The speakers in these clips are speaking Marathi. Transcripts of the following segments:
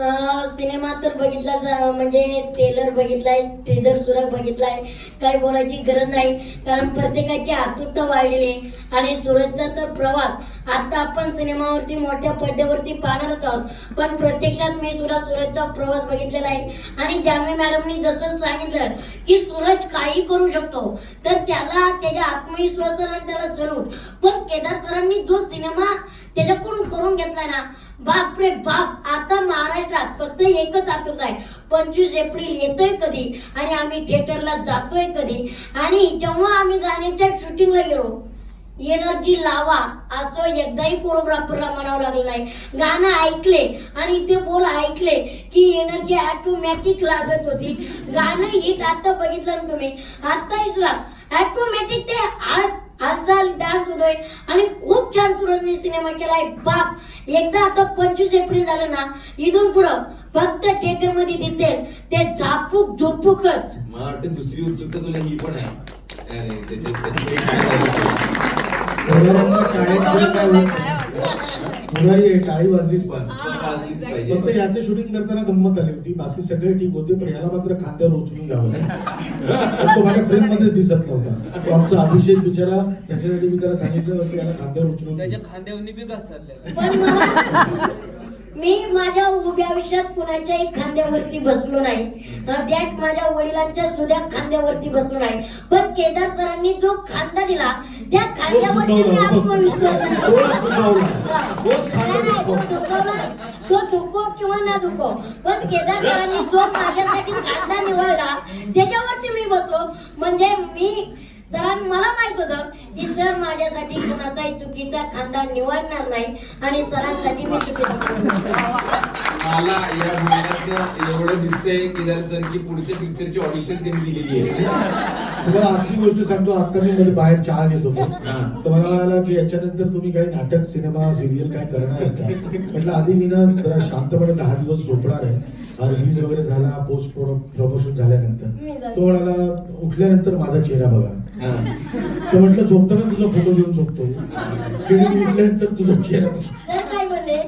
सिनेमा तर बघितला म्हणजे ट्रेलर बघितलाय ट्रेजर सुद्धा बघितलाय. काही बोलायची गरज नाही कारण प्रत्येकाची आतुरता वाढलेली आहे. आणि सूरजचा तर प्रवास आता आपण सिनेमावरती मोठ्या पडद्यावरती पाहणारच आहोत. पण प्रत्यक्षात मी सुद्धा सूरजचा प्रवास बघितलेला आहे. आणि जान्हवी मॅडमनी जसं सांगितलं की सूरज काही करू शकतो तर त्याला त्याच्या आत्मविश्वासाला त्याला सरूट पण केदार सरांनी जो सिनेमा त्याच्याकडून करून घेतलाय ना बाप रे बाप आता महाराष्ट्रात फक्त एकच आतुरता आहे. पंचवीस एप्रिल येतोय कधी आणि आम्ही थिएटरला जातोय कधी. आणि जेव्हा आम्ही गाण्याच्या शूटिंगला गेलो एनर्जी लावा असं एकदाही कोरिओग्राफरला म्हणावं लागलं नाही. गाणं ऐकले आणि ते बोल ऐकले की एनर्जी ऑटोमॅटिक लागत होती. गाणं हिट आता बघितलं ना तुम्ही? आता तुला ऑटोमॅटिक ते आत हालचाल डान्स होतोय आणि खूप छान सुरजने सिनेमा केलाय. बाप एकदा आता पंचवीस एप्रिल झालं ना इथून पुढं फक्त थिएटरमध्ये दिसेल. ते झापूक झोपूकच. मला वाटतं दुसरी उत्सुकता तुला ही पण आहे. अरे, त्याच्यात- त्याच्यात- पहिल्यांदा आहे, टाळी वाजलीच पाहिजे. फक्त याचं शूटिंग करताना गंमत आली होती बाकी सगळे ठीक होते पण ह्याला मात्र खांद्यावर उचलून घ्यावं लागलं. पण तो माझ्या फ्रेम मध्येच दिसत नव्हता तो आमचा अभिषेक बिचारा त्याच्यासाठी मी त्याला सांगितलं होतं याला खांद्यावर उचलून. त्याच्या खांद्यावरनी मी माझ्या उभ्या आयुष्यात कुणाच्याही खांद्यावरती बसलो नाही. त्यात माझ्या वडिलांच्या सुद्धा खांद्यावरती बसलो नाही. पण केदार सरांनी जो खांदा दिला त्या खांद्यावरती मी नाही, तो दुखो किंवा ना दुखो पण केदार सरांनी जो माझ्यासाठी खांदा निवडला त्याच्यावरती मी बसलो. म्हणजे मी सरां मला माहीत होतं सर माझ्यासाठी कुणाचाही चुकीचा खांदा निवडणार नाही आणि सरांसाठी मी चुकीचा मला या महिन्यात एवढं दिसतंय केदार सर की पुढच्या पिक्चरची ऑडिशन त्यांनी दिलेली आहे. तुम्हाला आखरी गोष्ट सांगतो आता मी मध्ये बाहेर चहा घेत होतो. तर मला म्हणाला की याच्यानंतर तुम्ही काही नाटक सिनेमा सिरियल काय करणार आहेत का? म्हटलं आधी मी ना जरा शांतपणे दहा दिवस झोपणार आहे. रिलीज वगैरे झाला पोस्ट प्रमोशन झाल्यानंतर. तो म्हणाला उठल्यानंतर माझा चेहरा बघा. तर म्हटलं झोपताना तुझा फोटो घेऊन झोपतो उठल्यानंतर तुझा चेहरा बघा. तर काय म्हणले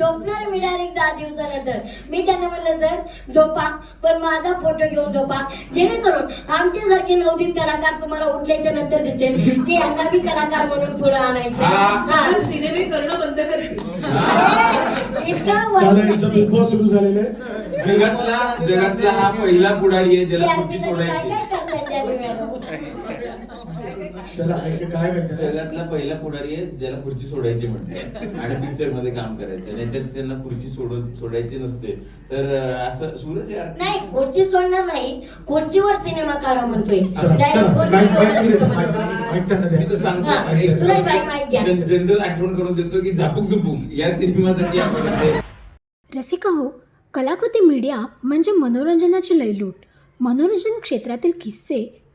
झोपणार मी डायरेक्ट दहा दिवसानंतर. मी त्यांना म्हणलं सर झोपा पण माझा फोटो घेऊन झोपा. जेणेकरून आमच्यासारखे नवदीत कलाकार तुम्हाला उठल्याच्या नंतर दिसते की यांना बी कलाकार म्हणून पुढे आणायचे. सिनेमे करणं बंद करते. इतकं बिग. बॉस सुरू झालेलं जगातला जगातला हा पहिला पुढारी आहे ज्याला सोडायची. काय करताय त्या चला ऐक काय माहिती जगातला पहिला पुढारी आहे ज्याला खुर्ची सोडायची म्हणते. आणि पिक्चरमध्ये काम करायचं. नाहीतर त्यांना खुर्ची सोडून सोडायची नसते. तर असं सूरज यार नाही खुर्ची सोडणार नाही. खुर्चीवर सिनेमा काढा म्हणतोय. चला Direct चला खुर्चीवर माईक- माईक इकडे द्या, सिनेमा माईक- काढा. ऐकताना द्या. मी तर सांगतो हा, एक तुला बाई माहीत घ्या. जन- जनरल आठवण करून देतो की झापूक झुपूक या सिनेमासाठी आपण इथे रसिका हो कलाकृती मीडिया म्हणजे मनोरंजनाची लयलूट. मनोरंजन क्षेत्रातील किस्से